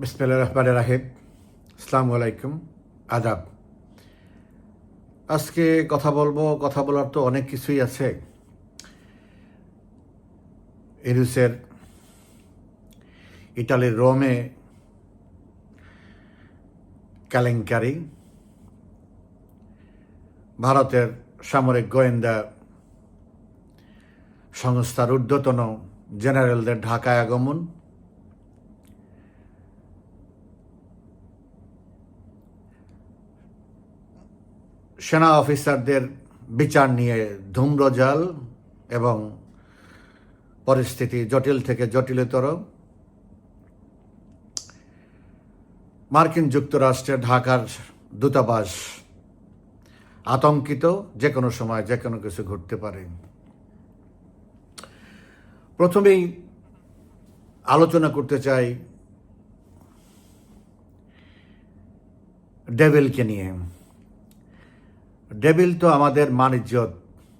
বিসমিল্লা রহমান রাহিব আসসালামু আলাইকুম। আদাব। আজকে কথা বলব, কথা বলার তো অনেক কিছুই আছে। ইরুসের ইটালির রোমে কেলেঙ্কারি, ভারতের সামরিক গোয়েন্দা সংস্থার ঊর্ধ্বতন জেনারেলদের ঢাকায় আগমন সেনা অফিসারদের বিচার নিয়ে ধূম্রজাল এবং পরিস্থিতি জটিল থেকে জটিলতর। মার্কিন যুক্তরাষ্ট্রে ঢাকার দূতাবাস আতঙ্কিত, যে কোনো সময় যে কোনো কিছু ঘটতে পারে। প্রথমেই আলোচনা করতে চাই ডেভিলকে নিয়ে। ডেভিল তো আমাদের মানিজ্যত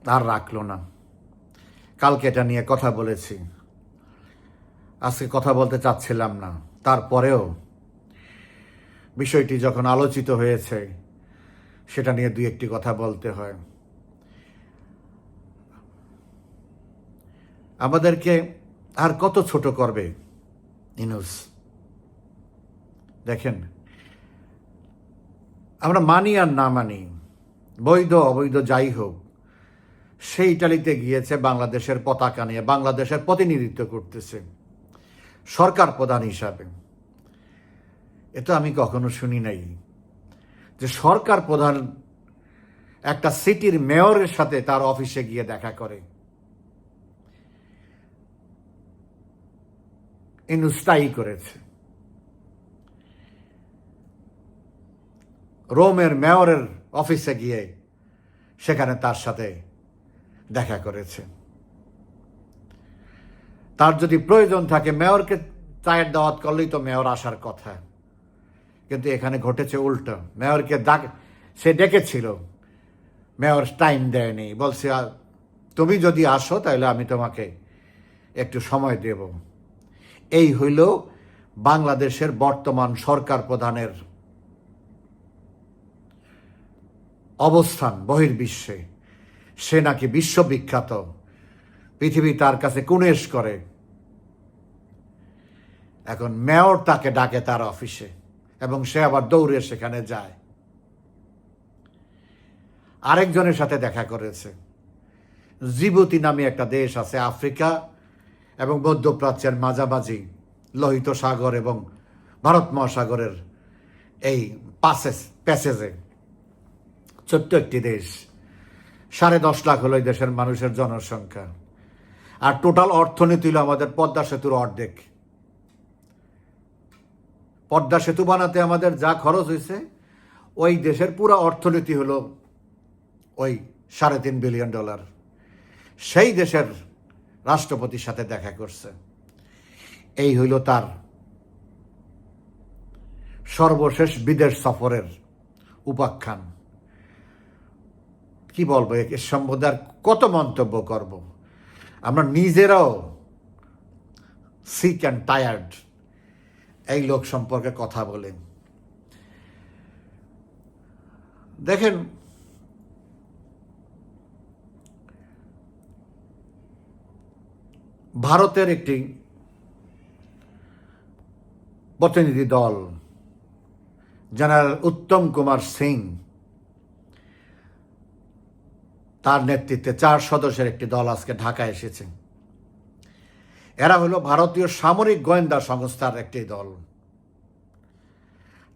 আর রাখল না। কালকে এটা নিয়ে কথা বলেছি। আজকে কথা বলতে চাচ্ছিলাম না। তারপরেও বিষয়টি যখন আলোচিত হয়েছে, সেটা নিয়ে দুই একটি কথা বলতে হয়। আমাদেরকে আর কত ছোট করবে ইনুস? দেখেন, আমরা মানি আর না মানি বৈধ, অবৈধ, যাই হোক সেই ইটালিতে গিয়েছে, বাংলাদেশের পতাকা নিয়ে, বাংলাদেশের প্রতিনিধিত্ব করতেছে। সরকার প্রধান হিসাবে। এটা আমি কখনো শুনি নাই। যে সরকার প্রধান একটা সিটির মেয়রের সাথে তার অফিসে গিয়ে দেখা করে। ইনুস্তাই করেছে। রোমের মেয়রের অফিসে গিয়ে সেখানে তার সাথে দেখা করেছে। তার যদি প্রয়োজন থাকে মেয়রকে চায়ের দাওয়াত করলেই তো মেয়র আসার কথা। কিন্তু এখানে ঘটেছে উল্টো। মেয়রকে ডাক সে ডেকেছিল। মেয়র টাইম দেয়নি। বলছে "আ, তুমি যদি আসো তাহলে আমি তোমাকে একটু সময় দেব। এই হইল বাংলাদেশের বর্তমান সরকার প্রধানের অবস্থান বহির্বিশ্বে। সে নাকি বিশ্ববিখ্যাত। পৃথিবী তার কাছে কুনেশ করে। এখন মেয়র তাকে ডাকে তার অফিসে এবং সে আবার দৌড়ে সেখানে যায়। আরেকজনের সাথে দেখা করেছে। জিবুতি নামে একটা দেশ আছে আফ্রিকা এবং মধ্যপ্রাচ্যের মাঝামাঝি লোহিত সাগর এবং ভারত মহাসাগরের এই পাসেস প্যাসেজে। ছোট্ট একটি দেশ। সাড়ে দশ লাখ হলো এই দেশের মানুষের জনসংখ্যা। আর টোটাল অর্থনীতি হলো আমাদের পদ্মা সেতুর অর্ধেক। পদ্মা সেতু বানাতে আমাদের যা খরচ হয়েছে, ওই দেশের পুরো অর্থনীতি হলো ওই সাড়ে তিন বিলিয়ন ডলার। সেই দেশের রাষ্ট্রপতির সাথে দেখা করছে। এই হইল তার সর্বশেষ বিদেশ সফরের উপাখ্যান। কি বলব এর সম্বন্ধে আর কত মন্তব্য করব। আমরা নিজেরাও সিক অ্যান্ড টায়ার্ড এই লোক সম্পর্কে কথা বলেন দেখেন, ভারতের একটি প্রতিনিধি দল, জেনারেল উত্তম কুমার সিং তার নেতৃত্বে চার সদস্যের একটি দল আজকে ঢাকায় এসেছে। এরা হলো ভারতীয় সামরিক গোয়েন্দা সংস্থার একটি দল।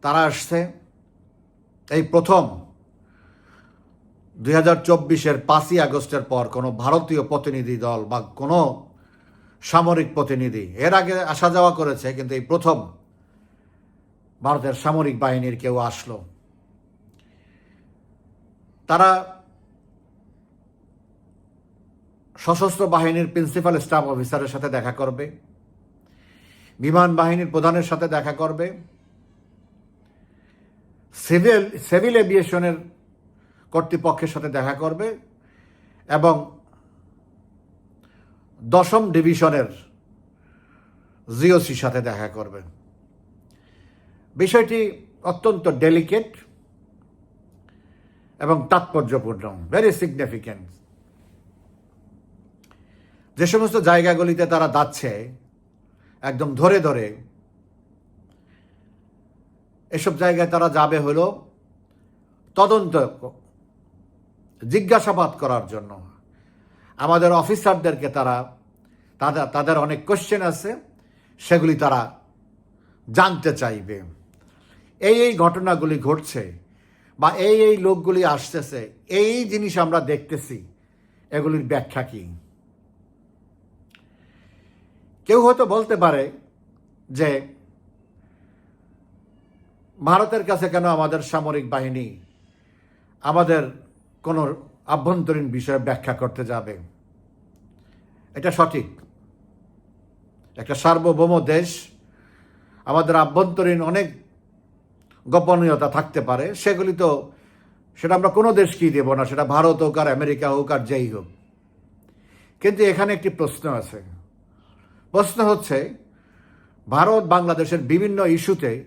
তারা আসছে এই প্রথম দুই হাজার চব্বিশের পাঁচই আগস্টের পর কোনো ভারতীয় প্রতিনিধি দল বা কোনো সামরিক প্রতিনিধি। এর আগে আসা যাওয়া করেছে, কিন্তু এই প্রথম ভারতের সামরিক বাহিনীর কেউ আসলো। তারা সশস্ত্র বাহিনীর প্রিন্সিপাল স্টাফ অফিসারের সাথে দেখা করবে। বিমান বাহিনীর প্রধানের সাথে দেখা করবে। সিভিল সিভিল এভিয়েশনের কর্তৃপক্ষের সাথে দেখা করবে এবং দশম ডিভিশনের জিওসির সাথে দেখা করবে। বিষয়টি অত্যন্ত ডেলিকেট এবং তাৎপর্যপূর্ণ ভেরি সিগনিফিক্যান্ট যে সমস্ত জায়গাগুলিতে তারা যাচ্ছে, একদম ধরে ধরে, এসব জায়গায় তারা যাবে হলো তদন্ত, জিজ্ঞাসাবাদ করার জন্য। আমাদের অফিসারদেরকে তারা, তাদের তাদের অনেক কোশ্চেন আছে, সেগুলি তারা জানতে চাইবে। এই এই ঘটনাগুলি ঘটছে বা এই এই লোকগুলি আসতেছে এই জিনিস আমরা দেখতেছি, এগুলির ব্যাখ্যা কি? কেউ হয়তো বলতে পারে যে ভারতের কাছে কেন আমাদের সামরিক বাহিনী আমাদের কোনো আভ্যন্তরীণ বিষয়ে ব্যাখ্যা করতে যাবে? এটা সঠিক। একটা সার্বভৌম দেশ, আমাদের আভ্যন্তরীণ অনেক গোপনীয়তা থাকতে পারে, সেগুলি তো সেটা আমরা কোনো দেশকেই দেব না, সেটা ভারত হোক আর আমেরিকা হোক আর যেই হোক। কিন্তু এখানে একটি প্রশ্ন আছে। প্রশ্ন হচ্ছে, ভারত বাংলাদেশের বিভিন্ন ইস্যুতে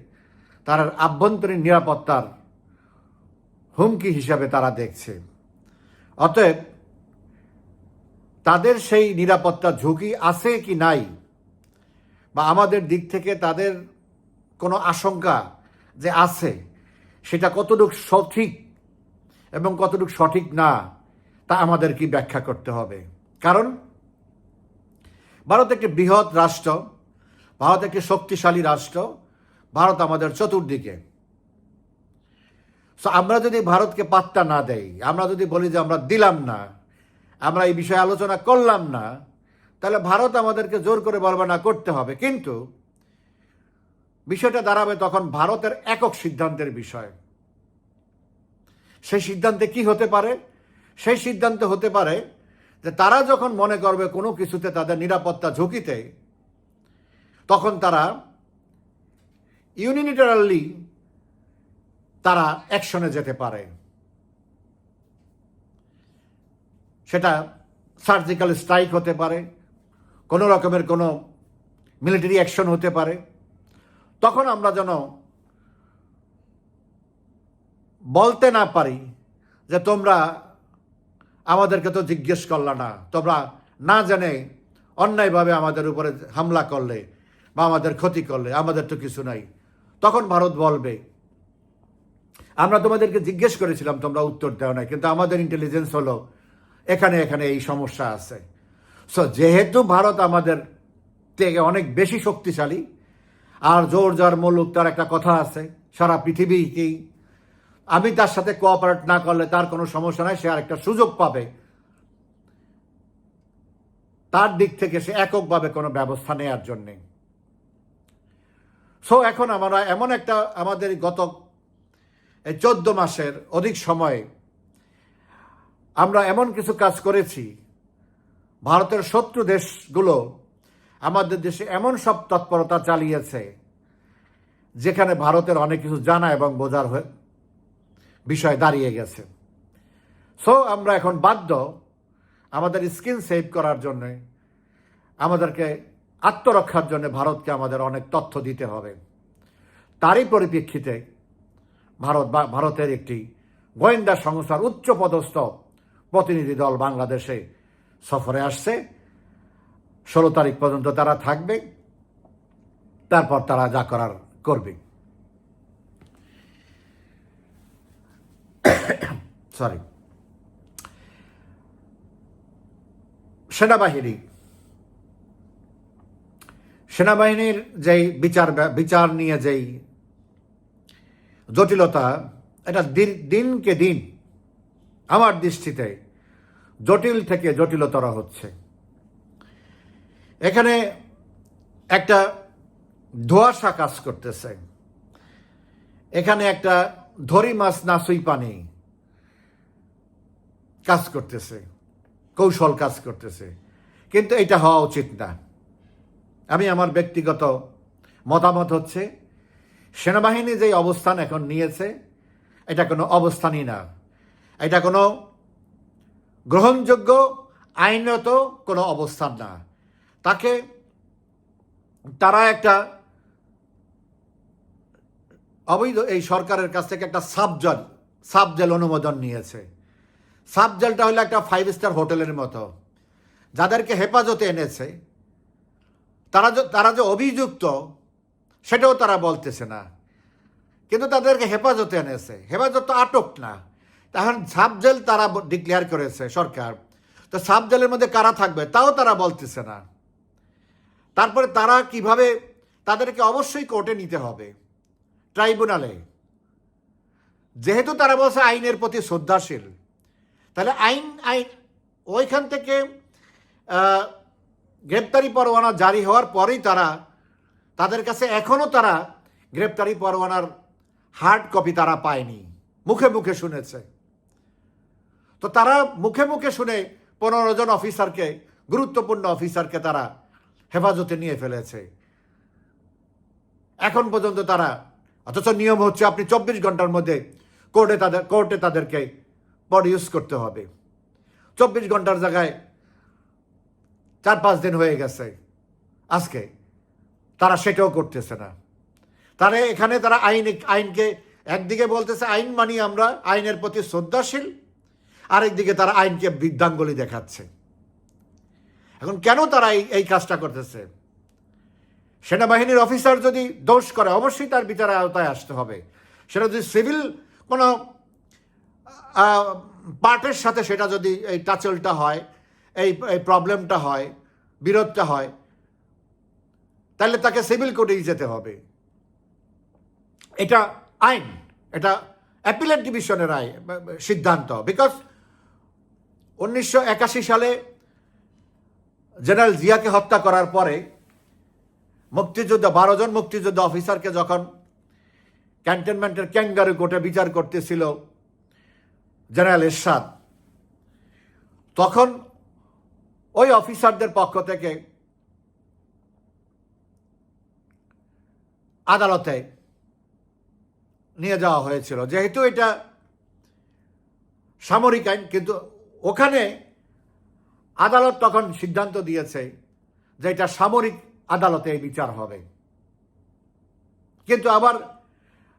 তার আভ্যন্তরীণ নিরাপত্তার হুমকি হিসাবে তারা দেখছে। অতএব, তাদের সেই নিরাপত্তা ঝুঁকি আছে কি নাই? বা আমাদের দিক থেকে তাদের কোনো আশঙ্কা যে আছে, সেটা কতটুক সঠিক এবং কতটুক সঠিক না, তা আমাদের কি ব্যাখ্যা করতে হবে? কারণ ভারত একটি বৃহৎ রাষ্ট্র, ভারত একটি শক্তিশালী রাষ্ট্র, ভারত আমাদের চতুর্দিকে। সো আমরা যদি ভারতকে পাত্তা না দেই, আমরা যদি বলি যে আমরা দিলাম না, আমরা এই বিষয়ে আলোচনা করলাম না, তাহলে ভারত আমাদেরকে জোর করে বলবে, না, করতে হবে। কিন্তু বিষয়টা দাঁড়াবে তখন ভারতের একক সিদ্ধান্তের বিষয়। সেই সিদ্ধান্তে কি হতে পারে? সেই সিদ্ধান্ত হতে পারে যে তারা যখন মনে করবে কোনো কিছুতে তাদের নিরাপত্তা ঝুঁকিতে, তখন তারা ইউনিলিটারালি তারা অ্যাকশনে যেতে পারে। সেটা সার্জিক্যাল স্ট্রাইক হতে পারে, কোনো রকমের কোনো মিলিটারি অ্যাকশন হতে পারে। তখন আমরা যেন বলতে না পারি যে তোমরা আমাদেরকে তো জিজ্ঞেস করলা না। তোমরা না জানে অন্যায়ভাবে আমাদের উপরে হামলা করলে বা আমাদের ক্ষতি করলে, আমাদের তো কিছু নাই। তখন ভারত বলবে, আমরা তোমাদেরকে জিজ্ঞেস করেছিলাম, তোমরা উত্তর দেও না কিন্তু আমাদের ইন্টেলিজেন্স হলো, এখানে এখানে এই সমস্যা আছে। সো যেহেতু ভারত আমাদের থেকে অনেক বেশি শক্তিশালী, আর জোর যার মুলুক তার একটা কথা আছে, সারা পৃথিবীকেই আমি তার সাথে কোঅপারেট না করলে তার কোনো সমস্যা নাই, সে আর একটা সুযোগ পাবে। তার দিক থেকে সে এককভাবে কোনো ব্যবস্থা নেয়ার জন্যে। সো এখন আমরা এমন একটা আমাদের গত চোদ্দ মাসের অধিক সময়ে আমরা এমন কিছু কাজ করেছি। ভারতের শত্রু দেশগুলো আমাদের দেশে এমন সব তৎপরতা চালিয়েছে, যেখানে ভারতের অনেক কিছু জানা এবং বোঝার বিষয় দাঁড়িয়ে গেছে। সো আমরা এখন বাধ্য আমাদের স্কিন সেভ করার জন্যে, আমাদেরকে আত্মরক্ষার জন্য ভারতকে আমাদের অনেক তথ্য দিতে হবে। তারই পরিপ্রেক্ষিতে ভারত বা, ভারতের একটি গোয়েন্দা সংস্থার উচ্চ পদস্থ প্রতিনিধি দল বাংলাদেশে সফরে আসছে। ষোলো তারিখ পর্যন্ত তারা থাকবে, তারপর তারা যা করার করবে। সরি সেনাবাহিনী। সেনাবাহিনীর যেই বিচার বিচার নিয়ে যেই জটিলতা, এটা দিন দিনকে দিন আমার দৃষ্টিতে জটিল থেকে জটিলতর হচ্ছে। এখানে একটা ধোয়াশা কাজ করতেছে। এখানে একটা ধরি মাছ নাসুই পানি। কাজ করতেছে, কৌশল কাজ করতেছে। কিন্তু এটা হওয়া উচিত না। আমি আমার ব্যক্তিগত মতামত হচ্ছে, সেনাবাহিনী যে অবস্থান এখন নিয়েছে, এটা কোনো অবস্থানই না। এটা কোনো গ্রহণযোগ্য, আইনত কোনো অবস্থান না। তাকে তারা একটা অবৈধ, এই সরকারের কাছ থেকে একটা সাবজেল সাবজেল অনুমোদন নিয়েছে। সাবজেলটা হলো একটা ফাইভ স্টার হোটেলের মতো। যাদেরকে হেফাজতে এনেছে, তারা তারা যে অভিযুক্ত, সেটাও তারা বলতেছে না। কিন্তু তাদেরকে হেফাজতে এনেছে। হেফাজত তো আটক না। এখন সাবজেল তারা ডিক্লেয়ার করেছে সরকার। তো সাবজেলের মধ্যে কারা থাকবে, তাও তারা বলতেছে না। তারপরে তারা কীভাবে, তাদেরকে অবশ্যই কোর্টে নিতে হবে ট্রাইব্যুনালে যেহেতু তারা বলছে আইনের প্রতি শ্রদ্ধাশীল আইন আইন, ওইখান থেকে গ্রেপ্তারি পরোয়ানা জারি হওয়ার পরেই তারা, তাদের কাছে এখনও তারা গ্রেপ্তারি পরোয়ানার হার্ড কপি তারা পায়নি। মুখে মুখে শুনেছে। তো তারা মুখে মুখে শুনে পনেরো জন অফিসারকে, গুরুত্বপূর্ণ অফিসারকে তারা হেফাজতে নিয়ে ফেলেছে। এখন পর্যন্ত তারা, অথচ নিয়ম হচ্ছে আপনি চব্বিশ ঘণ্টার মধ্যে কোর্টে তাদের, কোর্টে তাদেরকে প্রডিউস করতে হবে। চব্বিশ ঘণ্টার জায়গায় চার পাঁচ দিন হয়ে গেছে। আজকে তারা সেটাও করতেছে না। তারা এখানে তারা আইন আইনকে একদিকে বলতেছে, আইন মানি আমরা, আইনের প্রতি শ্রদ্ধাশীল। আরেকদিকে তারা আইনকে বৃদ্ধাঙ্গলি দেখাচ্ছে। এখন কেন তারা এই এই কাজটা করতেছে? সেনাবাহিনীর অফিসার যদি দোষ করে, অবশ্যই তার বিচারের আওতায় আসতে হবে। সেটা যদি সিভিল কোনো পার্টের সাথে সেটা যদি এই টাচলটা হয়, এই এই প্রবলেমটা হয়, বিরোধটা হয়, তাহলে তাকে সিভিল কোর্টেই যেতে হবে। এটা আইন, এটা অ্যাপিলেট ডিভিশনের আইন সিদ্ধান্ত। বিকজ উনিশশো একাশি সালে জেনারেল জিয়াকে হত্যা করার পরে মুক্তিযুদ্ধ, বারো জন মুক্তিযুদ্ধ অফিসারকে যখন ক্যান্টনমেন্টের ক্যাঙ্গারু কোর্টে বিচার করতেছিল জেনারেল এরশাদ, তখন ওই অফিসারদের পক্ষ থেকে আদালতে নিয়ে যাওয়া হয়েছিল। যেহেতু এটা সামরিক আইন, কিন্তু ওখানে আদালত তখন সিদ্ধান্ত দিয়েছে যে এটা সামরিক আদালতে বিচার হবে। কিন্তু আবার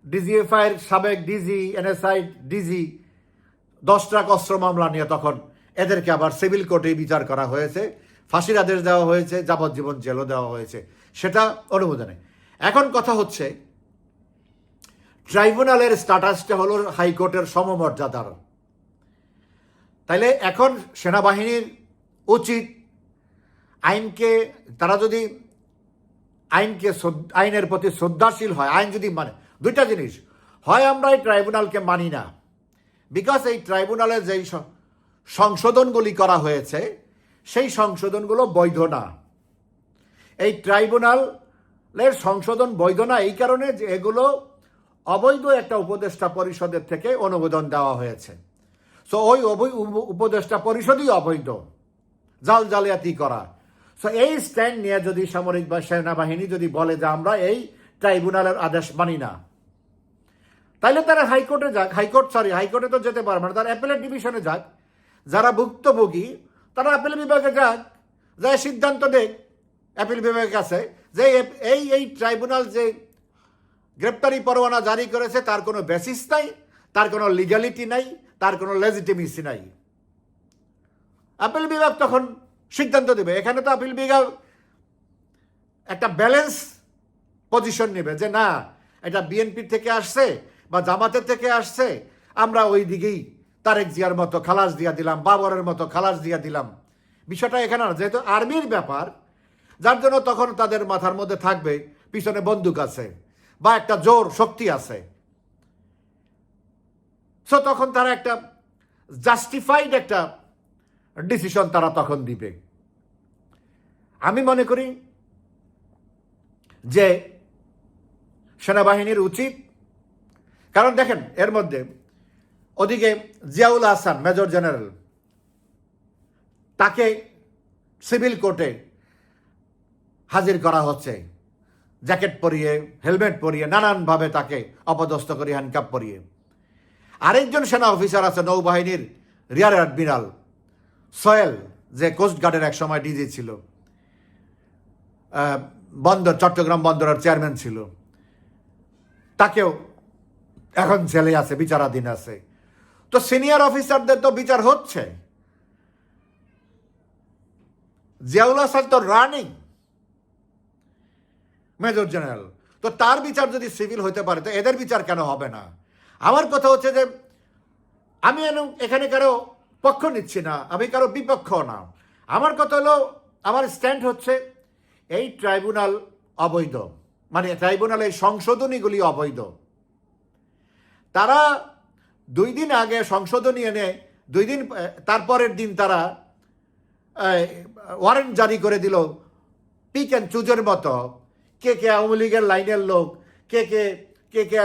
ডিজিএফআইয়ের সাবেক ডিজি, এনএসআই ডিজি দশ ট্রাক অস্ত্র মামলা নিয়ে তখন এদেরকে আবার সিভিল কোর্টে বিচার করা হয়েছে। ফাঁসির আদেশ দেওয়া হয়েছে, যাবজ্জীবন জেলও দেওয়া হয়েছে। সেটা অনুমোদনে। এখন কথা হচ্ছে, ট্রাইব্যুনালের স্ট্যাটাসটা হলো হাইকোর্টের সমমর্যাদার। তাইলে এখন সেনাবাহিনীর উচিত আইনকে, তারা যদি আইনকে আইনের প্রতি শ্রদ্ধাশীল হয়, আইন যদি মানে দুইটা জিনিস, হয় আমরা এই ট্রাইব্যুনালকে মানি না বিকজ এই ট্রাইব্যুনালে যেই সংশোধনগুলি করা হয়েছে, সেই সংশোধনগুলো বৈধ না। এই ট্রাইব্যুনালের সংশোধন বৈধ না এই কারণে যে এগুলো অবৈধ একটা উপদেষ্টা পরিষদের থেকে অনুমোদন দেওয়া হয়েছে। সো ওই উপদেষ্টা পরিষদই অবৈধ। জাল জালিয়াতি করা। সো এই স্ট্যান্ড নিয়ে যদি সামরিক বা সেনাবাহিনী যদি বলে যে আমরা এই ট্রাইব্যুনালের আদেশ মানি না তাইলে তারা হাইকোর্টে যাক, হাইকোর্ট সরি হাইকোর্টে তো যেতে পারবে না, তারা অ্যাপেলেট ডিভিশনে যাক। যারা ভুক্তভোগী, তারা অ্যাপেল বিভাগে যাক, যা সিদ্ধান্ত দেখ অ্যাপিল বিভাগের কাছে, যে এই এই ট্রাইব্যুনাল যে গ্রেপ্তারি পরোয়ানা জারি করেছে, তার কোনো বেসিস নাই, তার কোনো লিগ্যালিটি নাই, তার কোনো লেজিটিমেসি নাই। আপিল বিভাগ তখন সিদ্ধান্ত দেবে। এখানে তো আপিল বিভাগ একটা ব্যালেন্স পজিশন নেবে, যে না, এটা বিএনপি থেকে আসছে বা জামাতের থেকে আসছে, আমরা ওই দিকেই তারেক জিয়ার মতো খালাস দিয়া দিলাম, বাবরের মতো খালাস দিয়া দিলাম। বিষয়টা এখানে যেহেতু আর্মির ব্যাপার, যার জন্য তখন তাদের মাথার মধ্যে থাকবে, পিছনে বন্দুক আছে বা একটা জোর শক্তি আছে। সো তখন তারা একটা জাস্টিফাইড একটা ডিসিশন তারা তখন দিবে। আমি মনে করি যে সেনাবাহিনীর উচিত কারণ দেখেন, এর মধ্যে ওদিকে জিয়াউল হাসান, মেজর জেনারেল, তাকে সিভিল কোর্টে হাজির করা হচ্ছে। জ্যাকেট পরিয়ে, হেলমেট পরিয়ে, নানানভাবে তাকে অপদস্থ করে হ্যান্ডকাপ পরিয়ে। আরেকজন সেনা অফিসার আছে, নৌবাহিনীর রিয়ার অ্যাডমিরাল সোয়েল যে কোস্টগার্ডের এক সময় ডিজি ছিল। বন্দর, চট্টগ্রাম বন্দরের চেয়ারম্যান ছিল। তাকেও এখন জেলে আছে, বিচারাধীন আছে। তো সিনিয়র অফিসারদের তো বিচার হচ্ছে। জিয়াউল হাসান তো রানিং মেজর জেনারেল তো তার বিচার যদি সিভিল হতে পারে, তো এদের বিচার কেন হবে না? আমার কথা হচ্ছে যে, আমি এখানে কারও পক্ষ নিচ্ছি না, আমি কারও বিপক্ষ না। আমার কথা হলো, আমার স্ট্যান্ড হচ্ছে, এই ট্রাইব্যুনাল অবৈধ। মানে ট্রাইব্যুনালের সংশোধনীগুলি অবৈধ। তারা দুই দিন আগে সংশোধনী এনে, দুই দিন তারপরের দিন তারা ওয়ারেন্ট জারি করে দিল পিক অ্যান্ড চুজের মতো। কে কে আওয়ামী লীগের লাইনের লোক, কে কে কে কে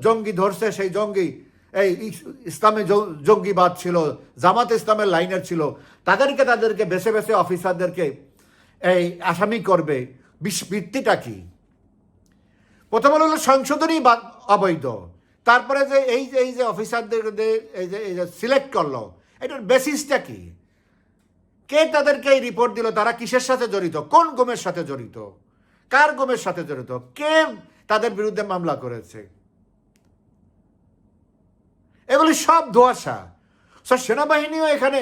জঙ্গি ধরছে, সেই জঙ্গি, এই ইস- ইসলামে জঙ্গিবাদ ছিল, জামাত ইসলামের লাইনের ছিল, তাদেরকে তাদেরকে বেছে বেছে অফিসারদেরকে এই আসামি করবে। ভিত্তিটা কি? প্রথম হলো সংশোধনী অবৈধ। তারপরে যে এই যে এই যে অফিসারদের এই যে এই যে সিলেক্ট করল, এটার বেসিসটা কি? কে তাদেরকে এই রিপোর্ট দিল? তারা কিসের সাথে জড়িত? কোন গুমের সাথে জড়িত? কার গুমের সাথে জড়িত? কে তাদের বিরুদ্ধে মামলা করেছে? এগুলি সব ধোয়াশা। সো সেনাবাহিনীও এখানে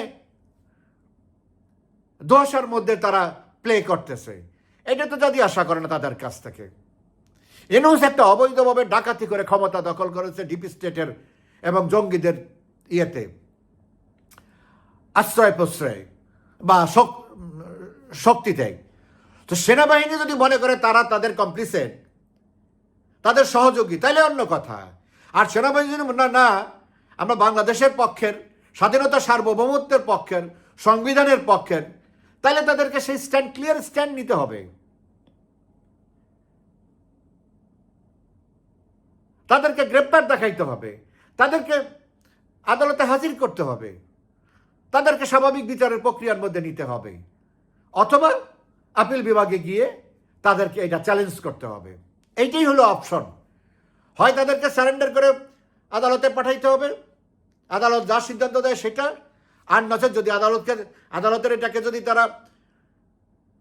ধোয়াশার মধ্যে তারা প্লে করতেছে। এটা তো যদি আশা করে না তাদের কাছ থেকে। এনুস একটা অবৈধভাবে ডাকাতি করে ক্ষমতা দখল করেছে ডিপি স্টেটের এবং জঙ্গিদের ইয়েতে। আশ্রয় প্রশ্রয় বা শক্তি দেয় তো সেনাবাহিনী যদি মনে করে তারা তাদের কমপ্লিসেন্ট তাদের সহযোগী, তাইলে অন্য কথা। আর সেনাবাহিনী যদি না না, আমরা বাংলাদেশের পক্ষের, স্বাধীনতা সার্বভৌমত্বের পক্ষের, সংবিধানের পক্ষের তাহলে তাদেরকে সেই স্ট্যান্ড ক্লিয়ার স্ট্যান্ড নিতে হবে। তাদেরকে গ্রেপ্তার দেখাইতে হবে, তাদেরকে আদালতে হাজির করতে হবে, তাদেরকে স্বাভাবিক বিচারের প্রক্রিয়ার মধ্যে নিতে হবে, অথবা আপিল বিভাগে গিয়ে তাদেরকে এটা চ্যালেঞ্জ করতে হবে। এইটাই হলো অপশন হয় তাদেরকে সারেন্ডার করে আদালতে পাঠাইতে হবে, আদালত যা সিদ্ধান্ত দেয় সেটা, আর নচেত যদি আদালতকে, আদালতের এটাকে যদি তারা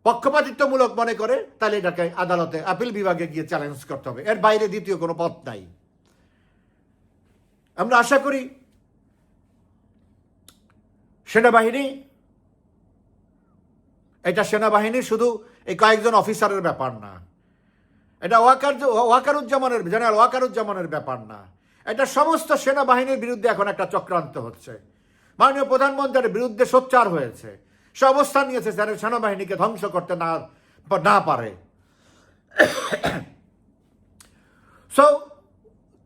পক্ষপাতিত্বমূলক মনে করে, তাহলে এটাকে আদালতে, আপিল বিভাগে গিয়ে চ্যালেঞ্জ করতে হবে। এর বাইরে দ্বিতীয় কোনো পথ নাই। আমরা আশা করি সেনাবাহিনী, এটা সেনাবাহিনী শুধু এই কয়েকজন অফিসারের ব্যাপার না। এটা ওয়াকার ওয়াকারুজ্জামানের, জেনারেল ওয়াকারুজ্জামানের ব্যাপার না। এটা সমস্ত সেনাবাহিনীর বিরুদ্ধে এখন একটা চক্রান্ত হচ্ছে। মাননীয় প্রধানমন্ত্রীর বিরুদ্ধে সোচ্চার হয়েছে। সে অবস্থান নিয়েছে যেন সেনাবাহিনীকে ধ্বংস করতে না না পারে। সো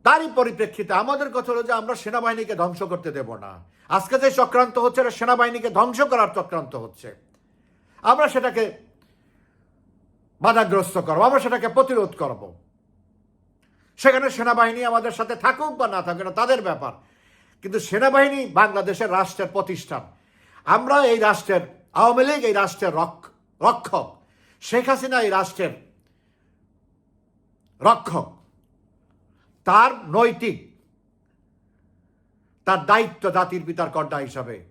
তারই পরিপ্রেক্ষিতে আমাদের কথা হলো যে আমরা সেনাবাহিনীকে ধ্বংস করতে দেব না। আজকে যে চক্রান্ত হচ্ছে, এটা সেনাবাহিনীকে ধ্বংস করার চক্রান্ত হচ্ছে। আমরা সেটাকে বাধাগ্রস্ত করব, আমরা সেটাকে প্রতিরোধ করব। সেখানে সেনাবাহিনী আমাদের সাথে থাকুক বা না থাকুক, এটা তাদের ব্যাপার। কিন্তু সেনাবাহিনী বাংলাদেশের রাষ্ট্রের প্রতিষ্ঠান। আমরা এই রাষ্ট্রের আওয়ামী লীগ এই রাষ্ট্রের রক্ষ- রক্ষক। শেখ হাসিনা এই রাষ্ট্রের রক্ষক। তার নৈতিক, তার দায়িত্ব জাতির পিতার কন্যা হিসাবে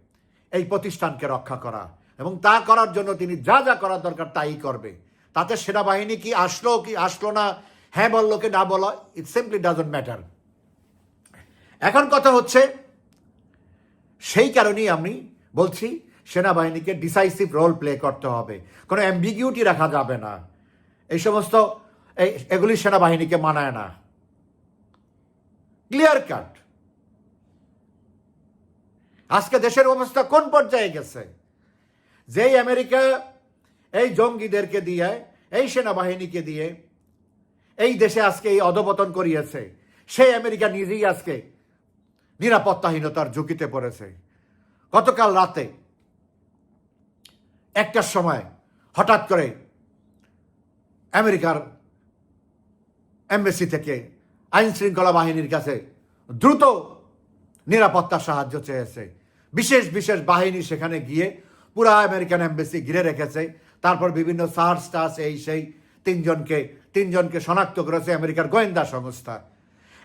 এই প্রতিষ্ঠানকে রক্ষা করা এবং তা করার জন্য তিনি যা যা করার দরকার তাই করবে। তাতে সেনাবাহিনী কি আসলো কি আসলো না হ্যাঁ বলল কি না বলো ইট সিম্পলি ডাজন্ট ম্যাটার এখন কথা হচ্ছে, সেই কারণেই আমি বলছি সেনাবাহিনীকে ডিসাইসিভ রোল প্লে করতে হবে। কোনো অ্যাম্বিগিউটি রাখা যাবে না। এই সমস্ত এগুলি সেনাবাহিনীকে মানায় না। ক্লিয়ার কাট আজকে দেশের অবস্থা কোন পর্যায়ে গেছে? যেই আমেরিকা, এই জঙ্গিদেরকে দিয়ে, এই সেনাবাহিনীকে দিয়ে, এই দেশে আজকে এই অধপতন করিয়েছে। সেই আমেরিকা নিজেই আজকে নিরাপত্তাহীনতার ঝুঁকিতে পড়েছে। গতকাল রাতে একটার সময় হঠাৎ করে আমেরিকার এমবেসি থেকে আইন শৃঙ্খলা বাহিনীর কাছে দ্রুত নিরাপত্তা সাহায্য চেয়েছে। বিশেষ বিশেষ বাহিনী সেখানে গিয়ে পুরা আমেরিকান এমবেসি ঘিরে রেখেছে। তারপর বিভিন্ন সার্চ টাস এই সেই তিনজনকে তিনজনকে শনাক্ত করেছে আমেরিকার গোয়েন্দা সংস্থা।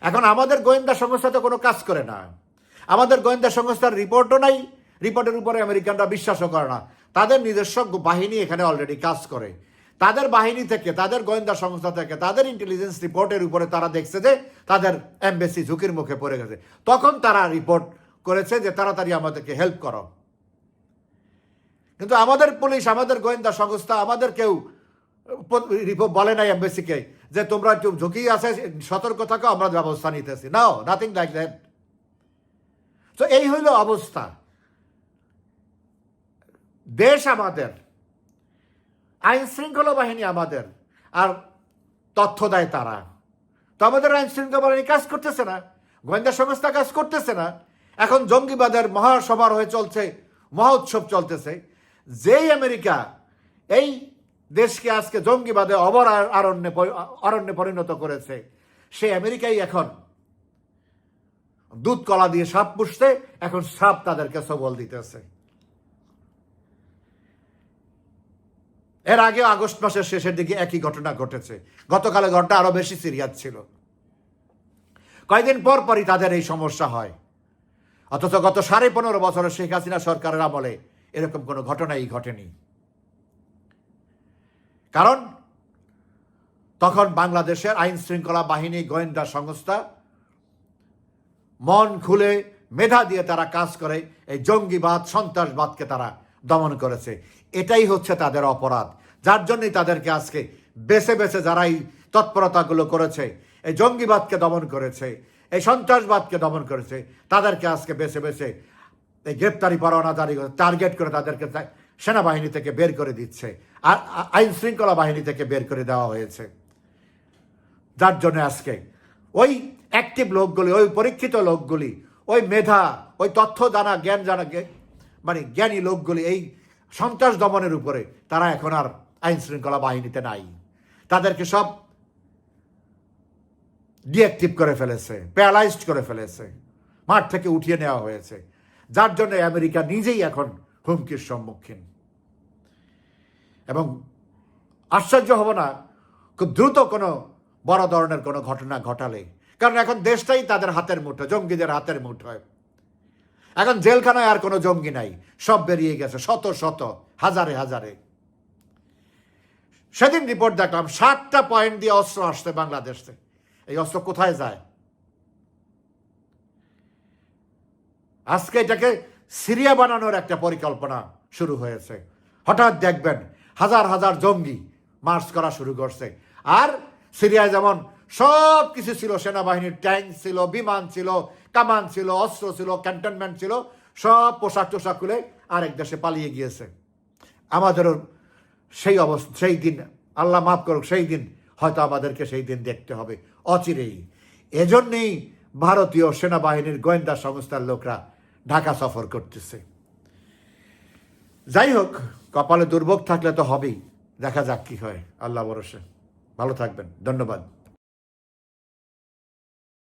এখন আমাদের গোয়েন্দা সংস্থা তো কোনো কাজ করে না। আমাদের গোয়েন্দা সংস্থার রিপোর্টও নাই। রিপোর্টের উপরে আমেরিকানরা বিশ্বাসও করে না। তাদের নিজস্ব বাহিনী এখানে অলরেডি কাজ করে। তাদের বাহিনী থেকে, তাদের গোয়েন্দা সংস্থা থেকে, তাদের ইন্টেলিজেন্স রিপোর্টের উপরে তারা দেখছে যে তাদের এমবেসি ঝুঁকির মুখে পড়ে গেছে। তখন তারা রিপোর্ট করেছে যে তাড়াতাড়ি আমাদেরকে হেল্প করো। কিন্তু আমাদের পুলিশ, আমাদের গোয়েন্দা সংস্থা, আমাদের কেউ রিপোর্ট বলে নাই এমবেসিকে যে তোমরা একটু ঝুঁকি আছে, সতর্ক থাকো, আমরা ব্যবস্থা নিতেছি। নাও নাথিং লাইক দ্যাট তো এই হইল অবস্থা। দেশ আমাদের, আইন শৃঙ্খলা বাহিনী আমাদের, আর তথ্য দেয় তারা। তো আমাদের আইন শৃঙ্খলা বাহিনী কাজ করতেছে না, গোয়েন্দা সংস্থা কাজ করতেছে না, এখন জঙ্গিবাদের মহাসভার হয়ে চলছে, মহোৎসব চলতেছে। যেই আমেরিকা এই দেশকে আজকে জঙ্গিবাদে অবর আরণ্যে অরণ্যে পরিণত করেছে, সেই আমেরিকাই এখন দুধ কলা দিয়ে সাপ পুষতে এখন সাপ তাদেরকে সবল দিতেছে। এর আগে আগস্ট মাসের শেষের দিকে একই ঘটনা ঘটেছে। গতকালে ঘটনা আরও বেশি সিরিয়াস ছিল। কয়েকদিন পর পরই তাদের এই সমস্যা হয়। অথচ গত সাড়ে পনেরো বছরের শেখ হাসিনা সরকারের আমলে এরকম কোনো ঘটনাই ঘটেনি। কারণ তখন বাংলাদেশের আইন শৃঙ্খলা বাহিনী গোয়েন্দা সংস্থা মন খুলে মেধা দিয়ে তারা কাজ করে, এই জঙ্গিবাদ, সন্ত্রাসবাদকে তারা দমন করেছে। এটাই হচ্ছে তাদের অপরাধ। যার জন্যই তাদেরকে আজকে বেছে বেছে যারা এই তৎপরতাগুলো করেছে, এই জঙ্গিবাদকে দমন করেছে, এই সন্ত্রাসবাদকে দমন করেছে, তাদেরকে আজকে বেছে বেছে এই গ্রেপ্তারি পরোয়ানা জারি করে, টার্গেট করে তাদেরকে সেনাবাহিনী থেকে বের করে দিচ্ছে আর আইন শৃঙ্খলা বাহিনী থেকে বের করে দেওয়া হয়েছে। যার জন্য আজকে ওই অ্যাক্টিভ লোকগুলি, ওই পরীক্ষিত লোকগুলি, ওই মেধা, ওই তথ্য জানা, জ্ঞান জানা মানে জ্ঞানী লোকগুলি এই সন্ত্রাস দমনের উপরে, তারা এখন আর আইন শৃঙ্খলা বাহিনীতে নাই। তাদেরকে সব ডিঅ্যাক্টিভ করে ফেলেছে, প্যারালাইজড করে ফেলেছে, মাঠ থেকে উঠিয়ে নেওয়া হয়েছে। যার জন্য আমেরিকা নিজেই এখন হুমকির সম্মুখীন। এবং আশ্চর্য হব না, খুব দ্রুত কোনো বড় ধরনের কোনো ঘটনা ঘটালে। কারণ এখন দেশটাই তাদের হাতের মুঠো, জঙ্গিদের হাতের মুঠোয় এখন জেলখানায় আর কোনো জঙ্গি নাই। সব বেরিয়ে গেছে, শত শত, হাজারে হাজারে। সেদিন রিপোর্ট দেখলাম ষাটটা পয়েন্ট দিয়ে অস্ত্র আসছে বাংলাদেশ থেকে। এই অস্ত্র কোথায় যায়? আজকে এটাকে সিরিয়া বানানোর একটা পরিকল্পনা শুরু হয়েছে। হঠাৎ দেখবেন, হাজার হাজার জঙ্গি মার্চ করা শুরু করছে। আর সিরিয়ায় যেমন সব কিছু ছিল, সেনাবাহিনীর ট্যাঙ্ক ছিল, বিমান ছিল কামান ছিল, অস্ত্র ছিল ক্যান্টনমেন্ট ছিল, সব পোশাক টোশাক খুলে আরেক দেশে পালিয়ে গিয়েছে। আমাদেরও সেই অবস্থা, সেই দিন, আল্লাহ মাফ করুক, সেই দিন হয়তো আমাদেরকে সেই দিন দেখতে হবে। অচিরেই। এজন্যেই ভারতীয় সেনাবাহিনীর গোয়েন্দা সংস্থার লোকরা ঢাকা সফর করতেছে। যাই হোক, কপালে দুর্ভোগ থাকলে তো হবেই। দেখা যাক কি হয়। আল্লাহ বরসে ভালো থাকবেন। ধন্যবাদ।